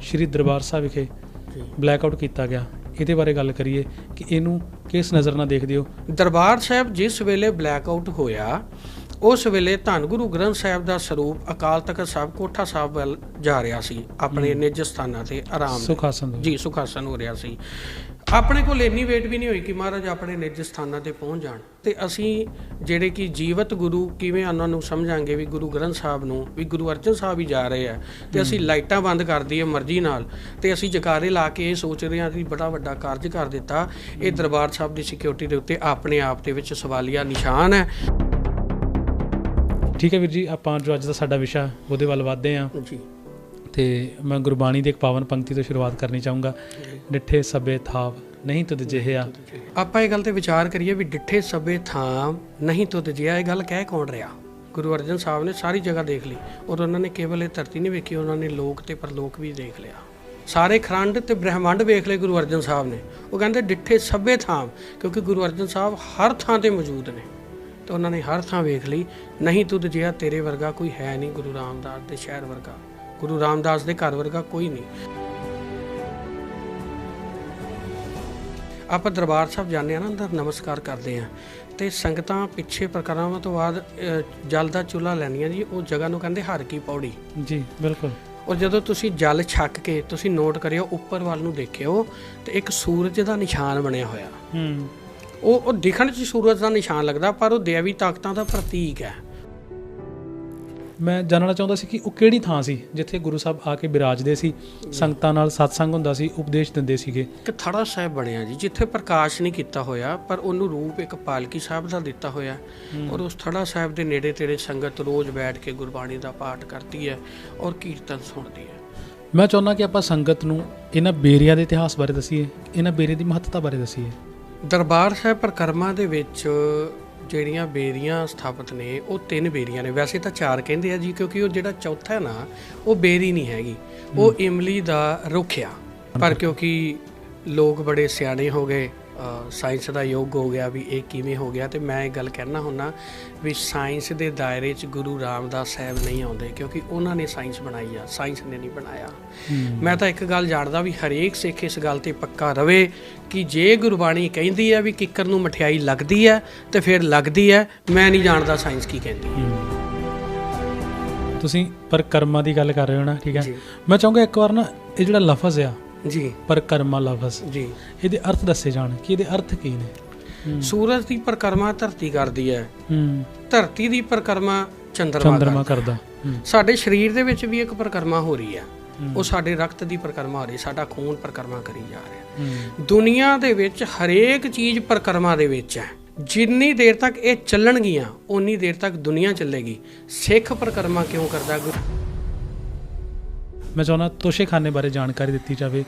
ਸ਼੍ਰੀ ਦਰਬਾਰ ਸਾਹਿਬ ਵਿਖੇ ਬਲੈਕਆਊਟ ਕੀਤਾ ਗਿਆ। ਇਹਦੇ ਬਾਰੇ ਗੱਲ ਕਰੀਏ ਕਿ ਇਹਨੂੰ ਕਿਸ ਨਜ਼ਰ ਨਾਲ ਦੇਖਦੇ ਹੋ? ਦਰਬਾਰ ਸਾਹਿਬ ਜਿਸ ਵੇਲੇ ਬਲੈਕਆਊਟ ਹੋਇਆ ਉਸ ਵੇਲੇ ਧੰਨ ਗੁਰੂ ਗ੍ਰੰਥ ਸਾਹਿਬ ਦਾ ਸਰੂਪ ਅਕਾਲ ਤਖਤ ਸਾਹਿਬ ਕੋਠਾ ਸਾਹਿਬ ਵੱਲ ਜਾ ਰਿਹਾ ਸੀ ਆਪਣੇ ਨਿੱਜ ਸਥਾਨਾਂ ਤੇ ਆਰਾਮ ਨਾਲ। ਸੁਖ ਆਸਨ ਤੋਂ ਜੀ ਸੁਖਾਸਨ ਹੋ ਰਿਹਾ ਸੀ। ਆਪਣੇ ਕੋਲ ਇੰਨੀ ਵੇਟ ਵੀ ਨਹੀਂ ਹੋਈ ਕਿ ਮਹਾਰਾਜ ਆਪਣੇ ਨਿੱਜ ਸਥਾਨਾਂ ਤੇ ਪਹੁੰਚ ਜਾਣ। ਤੇ ਅਸੀਂ ਜਿਹੜੇ ਕਿ ਜੀਵਤ ਗੁਰੂ ਕਿਵੇਂ ਉਹਨਾਂ ਨੂੰ ਸਮਝਾਂਗੇ ਵੀ ਗੁਰੂ ਗ੍ਰੰਥ ਸਾਹਿਬ ਨੂੰ ਵੀ ਗੁਰੂ ਅਰਜਨ ਸਾਹਿਬ ਹੀ ਜਾ ਰਹੇ ਆ ਤੇ ਅਸੀਂ ਲਾਈਟਾਂ ਬੰਦ ਕਰ ਦਈਏ ਮਰਜ਼ੀ ਨਾਲ ਤੇ ਅਸੀਂ ਜਕਾਰੇ ਲਾ ਕੇ ਇਹ ਸੋਚ ਰਹੇ ਹਾਂ ਕਿ ਬੜਾ ਵੱਡਾ ਕਾਰਜ ਕਰ ਦਿੱਤਾ। ਇਹ ਦਰਬਾਰ ਸਾਹਿਬ ਦੀ ਸਿਕਿਉਰਿਟੀ ਦੇ ਉੱਤੇ ਆਪਣੇ ਆਪ ਦੇ ਵਿੱਚ ਸਵਾਲੀਆ ਨਿਸ਼ਾਨ ਹੈ। ਠੀਕ ਹੈ ਵੀਰ ਜੀ ਆਪਾਂ ਜੋ ਅੱਜ ਦਾ ਸਾਡਾ ਵਿਸ਼ਾ ਉਹਦੇ ਵੱਲ ਵਧਦੇ ਹਾਂ। ਜੀ। ਤੇ ਮੈਂ ਗੁਰਬਾਣੀ ਦੀ ਇੱਕ ਪਾਵਨ ਪੰਕਤੀ ਤੋਂ ਸ਼ੁਰੂਆਤ ਕਰਨੀ ਚਾਹੂੰਗਾ। ਡਿੱਠੇ ਸਭੇ ਥਾਵ, ਨਹੀਂ ਤੁਧ ਜਿਹਿਆ। ਆਪਾਂ ਇਹ ਗੱਲ ਤੇ ਵਿਚਾਰ ਕਰੀਏ ਵੀ ਡਿੱਠੇ ਸਭੇ ਥਾਂ ਨਹੀਂ ਤੁਧ ਜਿਹਾ ਇਹ ਗੱਲ ਕਹਿ ਕੌਣ ਰਿਹਾ? ਗੁਰੂ ਅਰਜਨ ਸਾਹਿਬ ਨੇ ਸਾਰੀ ਜਗ੍ਹਾ ਦੇਖ ਲਈ। ਔਰ ਉਹਨਾਂ ਨੇ ਕੇਵਲ ਇਹ ਧਰਤੀ ਨਹੀਂ ਵੇਖੀ, ਉਹਨਾਂ ਨੇ ਲੋਕ ਤੇ ਪਰਲੋਕ ਵੀ ਦੇਖ ਲਿਆ। ਸਾਰੇ ਖਰੰਡ ਤੇ ਬ੍ਰਹਿਮੰਡ ਵੇਖ ਲਏ ਗੁਰੂ ਅਰਜਨ ਸਾਹਿਬ ਨੇ। ਉਹ ਕਹਿੰਦੇ ਡਿੱਠੇ ਸਭੇ ਥਾਂ ਕਿਉਂਕਿ ਗੁਰੂ ਅਰਜਨ ਸਾਹਿਬ ਹਰ ਥਾਂ ਤੇ ਮੌਜੂਦ ਨੇ। ਤੇ ਉਹਨਾਂ ਨੇ ਹਰ ਥਾਂ ਵੇਖ ਲਈ, ਨਹੀਂ ਤੁਧ ਜਿਆ ਤੇਰੇ ਵਰਗਾ ਕੋਈ ਹੈ ਨਹੀਂ ਗੁਰੂ ਰਾਮਦਾਸ ਦੇ ਸ਼ਹਿਰ ਵਰਗਾ। ਗੁਰੂ ਰਾਮਦਾਸ ਦੇ ਘਰ ਵਰਗਾ ਕੋਈ ਨਹੀਂ। ਆਪਾਂ ਦਰਬਾਰ ਸਾਹਿਬ ਜਾਂਦੇ ਆ ਨਾ ਅੰਦਰ ਨਮਸਕਾਰ ਕਰਦੇ ਆ ਤੇ ਸੰਗਤਾਂ ਪਿੱਛੇ ਪ੍ਰਕਰਮਾਂ ਤੋਂ ਬਾਅਦ ਜਲ ਦਾ ਚੁੱਲ੍ਹਾ ਲੈਣੀਆਂ ਜੀ ਉਹ ਜਗ੍ਹਾ ਨੂੰ ਕਹਿੰਦੇ ਹਰ ਕੀ ਪੌੜੀ। ਜੀ ਬਿਲਕੁਲ। ਔਰ ਜਦੋਂ ਤੁਸੀਂ ਜਲ ਛੱਕ ਕੇ ਤੁਸੀਂ ਨੋਟ ਕਰਿਓ ਉੱਪਰ ਵੱਲ ਨੂੰ ਦੇਖਿਓ ਤੇ ਇੱਕ ਸੂਰਜ ਦਾ ਨਿਸ਼ਾਨ ਬਣਿਆ ਹੋਇਆ। ਹੂੰ। ਉਹ ਉਹ ਦਿਖਣ 'ਚ ਸੂਰਜ ਦਾ ਨਿਸ਼ਾਨ ਲੱਗਦਾ ਪਰ ਉਹ ਦੇਵੀ ਤਾਕਤਾਂ ਦਾ ਪ੍ਰਤੀਕ ਹੈ। ਮੈਂ ਜਾਣਨਾ ਚਾਹੁੰਦਾ ਸੀ ਕਿ ਉਹ ਕਿਹੜੀ ਥਾਂ ਸੀ ਜਿੱਥੇ ਗੁਰੂ ਸਾਹਿਬ ਆ ਕੇ ਬਿਰਾਜਦੇ ਸੀ ਸੰਗਤਾਂ ਨਾਲ ਸਤਸੰਗ ਹੁੰਦਾ ਸੀ ਉਪਦੇਸ਼ ਦਿੰਦੇ ਸੀਗੇ? ਇੱਕ ਥੜਾ ਸਾਹਿਬ ਬਣਿਆ ਜੀ ਜਿੱਥੇ ਪ੍ਰਕਾਸ਼ ਨਹੀਂ ਕੀਤਾ ਹੋਇਆ ਪਰ ਉਹਨੂੰ ਰੂਪ ਇੱਕ ਪਾਲਕੀ ਸਾਹਿਬ ਦਾ ਦਿੱਤਾ ਹੋਇਆ। ਔਰ ਉਸ ਥੜਾ ਸਾਹਿਬ ਦੇ ਨੇੜੇ ਤੇੜੇ ਸੰਗਤ ਰੋਜ਼ ਬੈਠ ਕੇ ਗੁਰਬਾਣੀ ਦਾ ਪਾਠ ਕਰਦੀ ਹੈ ਔਰ ਕੀਰਤਨ ਸੁਣਦੀ ਹੈ। ਮੈਂ ਚਾਹੁੰਦਾ ਕਿ ਆਪਾਂ ਸੰਗਤ ਨੂੰ ਇਹਨਾਂ ਬੇਰੀਆਂ ਦੇ ਇਤਿਹਾਸ ਬਾਰੇ ਦਸੀਏ ਇਹਨਾਂ ਬੇਰੇ ਦੀ ਮਹੱਤਤਾ ਬਾਰੇ ਦਸੀਏ। ਦਰਬਾਰ ਸਾਹਿਬ ਪ੍ਰਕਰਮਾ ਦੇ ਵਿੱਚ ਜਿਹੜੀਆਂ ਬੇਰੀਆਂ ਸਥਾਪਿਤ ਨੇ ਉਹ ਤਿੰਨ ਬੇਰੀਆਂ ਨੇ। ਵੈਸੇ ਤਾਂ ਚਾਰ ਕਹਿੰਦੇ ਆ ਜੀ ਕਿਉਂਕਿ ਉਹ ਜਿਹੜਾ ਚੌਥਾ ਹੈ ਨਾ ਉਹ ਬੇਰੀ ਨਹੀਂ ਹੈਗੀ। ਉਹ ਇਮਲੀ ਦਾ ਰੁੱਖ ਆ। ਪਰ ਕਿਉਂਕਿ ਲੋਕ ਬੜੇ ਸਿਆਣੇ ਹੋ ਗਏ ਸਾਇੰਸ ਦਾ ਯੁੱਗ ਹੋ ਗਿਆ ਵੀ ਇਹ ਕਿਵੇਂ ਹੋ ਗਿਆ ਤੇ ਮੈਂ ਇਹ ਗੱਲ ਕਹਿਣਾ ਹੁੰਨਾ ਵੀ ਸਾਇੰਸ ਦੇ ਦਾਇਰੇ 'ਚ ਗੁਰੂ ਰਾਮਦਾਸ ਸਾਹਿਬ ਨਹੀਂ ਆਉਂਦੇ ਕਿਉਂਕਿ ਉਹਨਾਂ ਨੇ ਸਾਇੰਸ ਬਣਾਈ ਆ ਸਾਇੰਸ ਨੇ ਨਹੀਂ ਬਣਾਇਆ। ਮੈਂ ਤਾਂ ਇੱਕ ਗੱਲ ਜਾਣਦਾ ਵੀ ਹਰੇਕ ਸਿੱਖ ਇਸ ਗੱਲ ਤੇ ਪੱਕਾ ਰਵੇ ਕਿ ਜੇ ਗੁਰਬਾਣੀ ਕਹਿੰਦੀ ਹੈ ਵੀ ਕਿੱਕਰ ਨੂੰ ਮਠਿਆਈ ਲੱਗਦੀ ਹੈ ਤੇ ਫਿਰ ਲੱਗਦੀ ਹੈ ਮੈਂ ਨਹੀਂ ਜਾਣਦਾ ਸਾਇੰਸ ਕੀ ਕਹਿੰਦੀ। ਹੈ। ਤੁਸੀਂ ਪਰਕਰਮਾ ਦੀ ਗੱਲ ਕਰ ਰਹੇ ਹੋ ਨਾ ਠੀਕ ਹੈ। ਮੈਂ ਚਾਹੂੰਗਾ ਇੱਕ ਵਾਰ ਨਾ ਇਹ ਜਿਹੜਾ ਲਫ਼ਜ਼ ਆ ਜੀ। ਪਰਕਰਮਾ ਲਫ਼ਜ਼ ਜੀ। ਇਹਦੇ ਅਰਥ ਦੱਸੇ ਜਾਣ ਕਿ ਇਹਦੇ ਅਰਥ ਕੀ ਨੇ? ਸੂਰਜ ਦੀ ਪਰਕਰਮਾ ਧਰਤੀ ਕਰਦੀ ਹੈ। ਹੂੰ। ਧਰਤੀ ਦੀ ਪਰਕਰਮਾ ਚੰਦਰਮਾ ਚੰਦਰਮਾ ਕਰਦਾ। ਸਾਡੇ ਸਰੀਰ ਦੇ ਵਿੱਚ ਵੀ ਇੱਕ ਪਰਕਰਮਾ ਹੋ ਰਹੀ ਹੈ। ਉਹ ਸਾਡੇ ਰਕਤ ਦੀ ਪਰਕਰਮਾ ਹੋ ਰਹੀ ਸਾਡਾ ਖੂਨ ਪਰਕਰਮਾ ਕਰੀ ਜਾ ਰਿਹਾ ਦੁਨੀਆ ਦੇ ਵਿੱਚ ਹਰੇਕ ਚੀਜ਼ ਪਰਕਰਮਾ ਦੇ ਵਿੱਚ ਹੈ। ਜਿੰਨੀ ਦੇਰ ਤੱਕ ਇਹ ਚੱਲਣਗੀਆਂ ਓਨੀ ਦੇਰ ਤੱਕ ਦੁਨੀਆ ਚੱਲੇਗੀ। ਸਿੱਖ ਪਰਕਰਮਾ ਕਿਉਂ ਕਰਦਾ ਗੁਰੂ? ਮੈਂ ਚਾਹੁੰਦਾ ਤੋਸ਼ੇਖਾਨੇ ਬਾਰੇ ਜਾਣਕਾਰੀ ਦਿੱਤੀ ਜਾਵੇ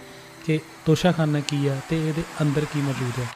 ਕਿ ਤੋਸ਼ਾਖਾਨਾ ਕੀ ਆ ਤੇ ਇਹਦੇ ਅੰਦਰ ਕੀ ਮੌਜੂਦ ਹੈ।